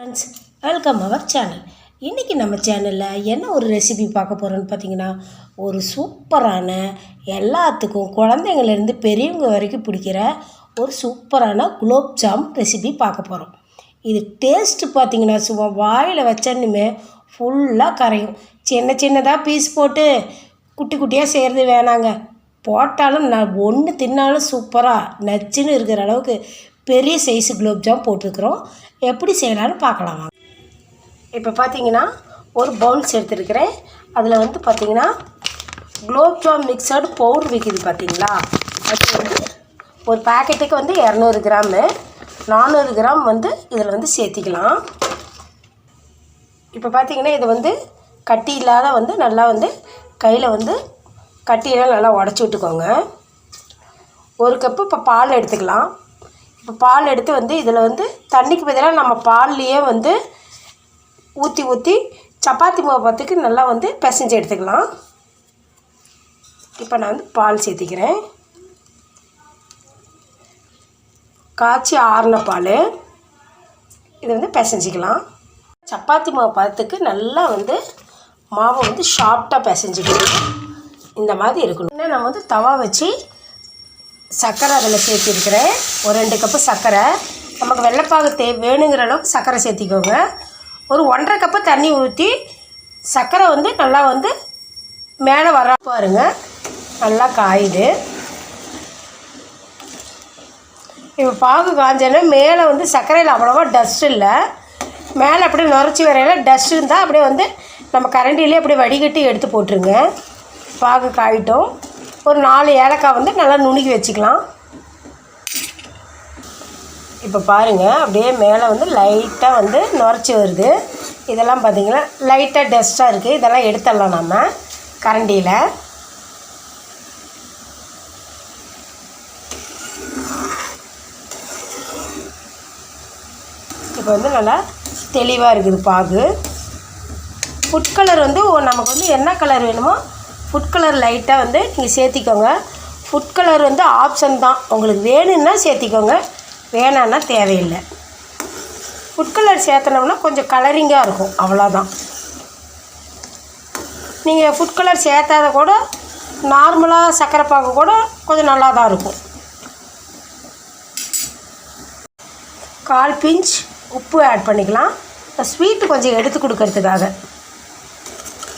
Friends welcome our channel இன்றைக்கி நம்ம சேனலில் என்ன ஒரு ரெசிபி பார்க்க போகிறோன்னு பார்த்தீங்கன்னா ஒரு சூப்பரான எல்லாத்துக்கும் குழந்தைங்கள்லேருந்து பெரியவங்க வரைக்கும் பிடிக்கிற ஒரு சூப்பரான குலோப்ஜாம் ரெசிபி பார்க்க போகிறோம் இது டேஸ்ட்டு பார்த்தீங்கன்னா சும்மா வாயில் வச்சனுமே ஃபுல்லாக கரையும். சின்ன சின்னதாக பீஸ் போட்டு குட்டி குட்டியாக செய்கிறது வேணாங்க. போட்டாலும் நான் ஒன்று தின்னாலும் சூப்பராக நச்சுன்னு இருக்கிற அளவுக்கு பெரிய சைஸு குலோப்ஜாம் போட்டிருக்கிறோம். எப்படி செய்யலான்னு பார்க்கலாம் வாங்க. இப்போ பார்த்தீங்கன்னா ஒரு பவுல்ஸ் எடுத்துருக்கிறேன். அதில் வந்து பார்த்தீங்கன்னா குலோப்ஜாம் மிக்சர்டு பவுடர் விற்கிது பார்த்தீங்களா அது வந்து ஒரு பாக்கெட்டுக்கு வந்து இரநூறு கிராமு நானூறு கிராம் வந்து இதில் வந்து சேர்த்திக்கலாம். இப்போ பார்த்தீங்கன்னா இது வந்து கட்டி இல்லாத வந்து நல்லா வந்து கையில் வந்து கட்டியெல்லாம் நல்லா உடச்சி விட்டுக்கோங்க. ஒரு கப்பு இப்போ பால் எடுத்துக்கலாம். இப்போ பால் எடுத்து வந்து இதில் வந்து தண்ணிக்கு பதிலாக நம்ம பால்லையே வந்து ஊற்றி ஊற்றி சப்பாத்தி மாவு பத்துக்கு நல்லா வந்து பிசைஞ்சு எடுத்துக்கலாம். இப்போ நான் வந்து பால் சேர்த்திக்கிறேன். காய்ச்சி ஆறின பால். இதை வந்து பிசைஞ்சிக்கலாம். சப்பாத்தி மாவு பதத்துக்கு நல்லா வந்து மாவை வந்து ஷார்ட்டாக பிசைஞ்சிக்கணும். இந்த மாதிரி இருக்கணும். இன்னும் நம்ம வந்து தவா வச்சு சர்க்கரை அதில் சேர்த்திருக்கிறேன். ஒரு ரெண்டு கப்பு சர்க்கரை. நமக்கு வெள்ளைப்பாகு தே வேணுங்கிற அளவுக்கு சர்க்கரை சேர்த்திக்கோங்க. ஒரு ஒன்றரை கப்பு தண்ணி ஊற்றி சர்க்கரை வந்து நல்லா வந்து மேலே வர பாருங்க. நல்லா காயுது. இப்போ பாகு காஞ்சோன்னா மேலே வந்து சர்க்கரையில் அவ்வளோவா டஸ்ட் இல்லை. மேலே அப்படியே நுரைச்சி வரையில டஸ்ட் இருந்தால் அப்படியே வந்து நம்ம கரண்டிலே அப்படியே வடிகட்டி எடுத்து போட்டுருங்க. பாகு காயிட்டும். ஒரு நாலு ஏலக்காய் வந்து நல்லா நுணுக்கி வச்சுக்கலாம். இப்போ பாருங்கள் அப்படியே மேலே வந்து லைட்டாக வந்து நுரைச்சி வருது. இதெல்லாம் பார்த்திங்கன்னா லைட்டாக டஸ்ட்டாக இருக்குது இதெல்லாம் எடுத்துடலாம் நம்ம கரண்டியில். இப்போ வந்து நல்லா தெளிவாக இருக்குது பாகு. ஃபுட் கலர் வந்து நமக்கு வந்து என்ன கலர் வேணுமோ ஃபுட் கலர் லைட்டாக வந்து நீங்கள் சேர்த்திக்கோங்க. ஃபுட் கலர் வந்து ஆப்ஷன் தான். உங்களுக்கு வேணும்னா சேர்த்திக்கோங்க. வேணான்னா தேவையில்லை. ஃபுட் கலர் சேர்த்தனோம்னா கொஞ்சம் கலரிங்காக இருக்கும். அவ்வளோதான் நீங்கள் ஃபுட் கலர் சேர்த்தாத கூட நார்மலாக சர்க்கரை பாகு கூட கொஞ்சம் நல்லா தான் இருக்கும். கால் பிஞ்ச் உப்பு ஆட் பண்ணிக்கலாம். ஸ்வீட்டு கொஞ்சம் எடுத்து கொடுக்கறதுக்காக.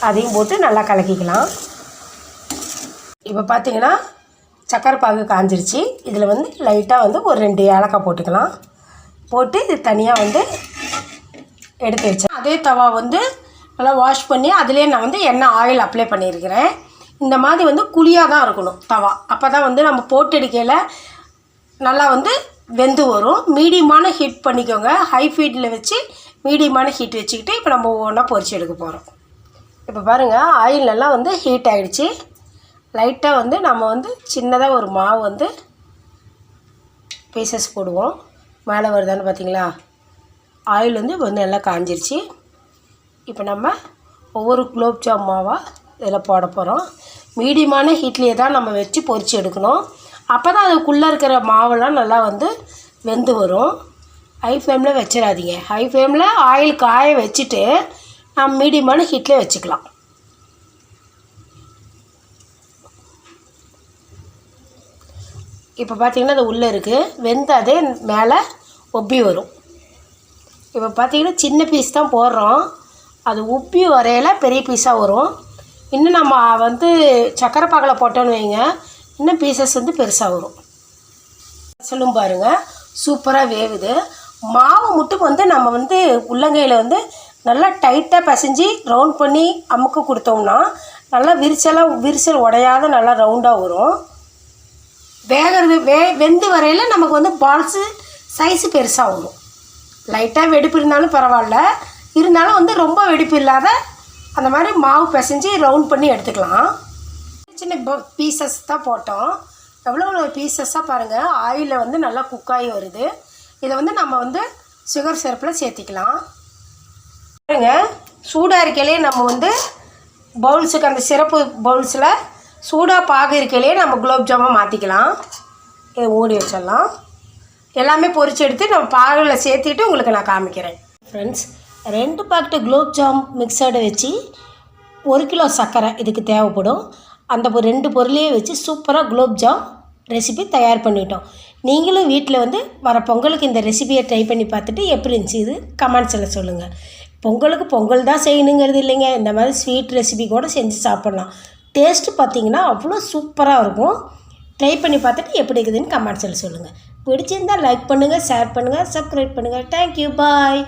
அதையும் போட்டு நல்லா கலக்கிக்கலாம். இப்போ பார்த்தீங்கன்னா சக்கரை பாகு காஞ்சிருச்சு. இதில் வந்து லைட்டாக வந்து ஒரு ரெண்டு ஏலக்காய் போட்டுக்கலாம். போட்டு இது தனியாக வந்து எடுத்து வச்சேன் அதே தவா வந்து நல்லா வாஷ் பண்ணி அதிலே நான் வந்து எண்ணெய் ஆயில் அப்ளை பண்ணியிருக்கிறேன். இந்த மாதிரி வந்து குழியாக தான் இருக்கணும் தவா. அப்போ தான் வந்து நம்ம போட்டு எடுக்கையில் நல்லா வந்து வெந்து வரும். மீடியமான ஹீட் பண்ணிக்கோங்க. ஹை ஃபீட்டில் வச்சு மீடியமான ஹீட் வச்சுக்கிட்டு இப்போ நம்ம ஒவ்வொன்றா பொறிச்சு எடுக்க போகிறோம் இப்போ பாருங்கள் ஆயில் நல்லா வந்து ஹீட் ஆகிடுச்சி லைட்டாக வந்து நம்ம வந்து சின்னதாக ஒரு மாவு வந்து பீசஸ் போடுவோம். மேலே வருதான்னு பார்த்தீங்களா ஆயில் வந்து இப்போ வந்து நல்லா காஞ்சிருச்சு. இப்போ நம்ம ஒவ்வொரு குலோப்ஜாம் மாவாக இதில் போட போகிறோம் மீடியமான ஹீட்லேயே தான் நம்ம வச்சு பொறிச்சு எடுக்கணும். அப்போ தான் அதுக்குள்ளே இருக்கிற மாவெல்லாம் நல்லா வந்து வெந்து வரும். ஹை ஃப்ளேமில் வச்சிடாதீங்க. ஹை ஃப்ளேமில் ஆயில் காய வச்சுட்டு நம்ம மீடியமான ஹீட்லேயே வச்சுக்கலாம். இப்போ பார்த்தீங்கன்னா அது உள்ளே இருக்குது வெந்து அதே மேலே ஒப்பி வரும். இப்போ பார்த்தீங்கன்னா சின்ன பீஸ் தான் போடுறோம். அது உப்பி வரையில் பெரிய பீஸாக வரும். இன்னும் நம்ம வந்து சக்கரை பாகலை போட்டோன்னு வைங்க. இன்னும் பீசஸ் வந்து பெருசாக வரும். சொல்லும் பாருங்க. சூப்பராக வேவுது. மாவு மட்டும் வந்து நம்ம வந்து உள்ளங்கையில் வந்து நல்லா டைட்டாக பசைஞ்சு ரவுண்ட் பண்ணி அமுக்கு கொடுத்தோம்னா நல்லா விரிசலாக விரிசல் உடையாத நல்லா ரவுண்டாக வரும். வேகிறது வே வெந்து வரையில் நமக்கு வந்து பால்ஸு சைஸு பெருசாக வரும் லைட்டாக வெடிப்பு இருந்தாலும் பரவாயில்ல. இருந்தாலும் வந்து ரொம்ப வெடிப்பு இல்லாத அந்த மாதிரி மாவு பிசைஞ்சு ரவுண்ட் பண்ணி எடுத்துக்கலாம். சின்ன பீசஸ் தான் போட்டோம். எவ்வளோ பீசஸாக பாருங்கள் ஆயிலில் வந்து நல்லா குக்காகி வருது. இதை வந்து நம்ம வந்து சுகர் சிரப்பில் சேர்த்திக்கலாம். பாருங்கள் சூடாக இருக்கையிலே நம்ம வந்து பவுல்ஸுக்கு அந்த சிறப்பு பவுல்ஸில் சூடாக பாகு இருக்கையிலே நம்ம குலோப் ஜாமாக மாற்றிக்கலாம் இதை மூடி வச்சிடலாம். எல்லாமே பொறிச்சு எடுத்து நம்ம பாகில் சேர்த்துக்கிட்டு உங்களுக்கு நான் காமிக்கிறேன். ஃப்ரெண்ட்ஸ் ரெண்டு பாக்கெட்டு குலோப் ஜாம் மிக்சர்டு வச்சு ஒரு கிலோ சர்க்கரை இதுக்கு தேவைப்படும். அந்த பொ- ரெண்டு பொருளையும் வச்சு சூப்பராக குலோப் ஜாம் ரெசிபி தயார் பண்ணிட்டோம். நீங்களும் வீட்டில் வந்து வர பொங்கலுக்கு இந்த ரெசிபியை ட்ரை பண்ணி பார்த்துட்டு எப்படி இருந்துச்சு இது கமெண்ட்ஸில் சொல்லுங்கள் பொங்கலுக்கு பொங்கல் தான் செய்யணுங்கிறது இல்லைங்க. இந்த மாதிரி ஸ்வீட் ரெசிபி கூட செஞ்சு சாப்பிட்லாம். டேஸ்ட்டு பார்த்தீங்கன்னா அவ்வளோ சூப்பராக இருக்கும். ட்ரை பண்ணி பார்த்துட்டு எப்படி இருக்குதுன்னு கமெண்ட்ஸில் சொல்லுங்கள் பிடிச்சிருந்தால் லைக் பண்ணுங்கள் ஷேர் பண்ணுங்கள் சப்ஸ்கிரைப் பண்ணுங்கள் தேங்க்யூ பாய்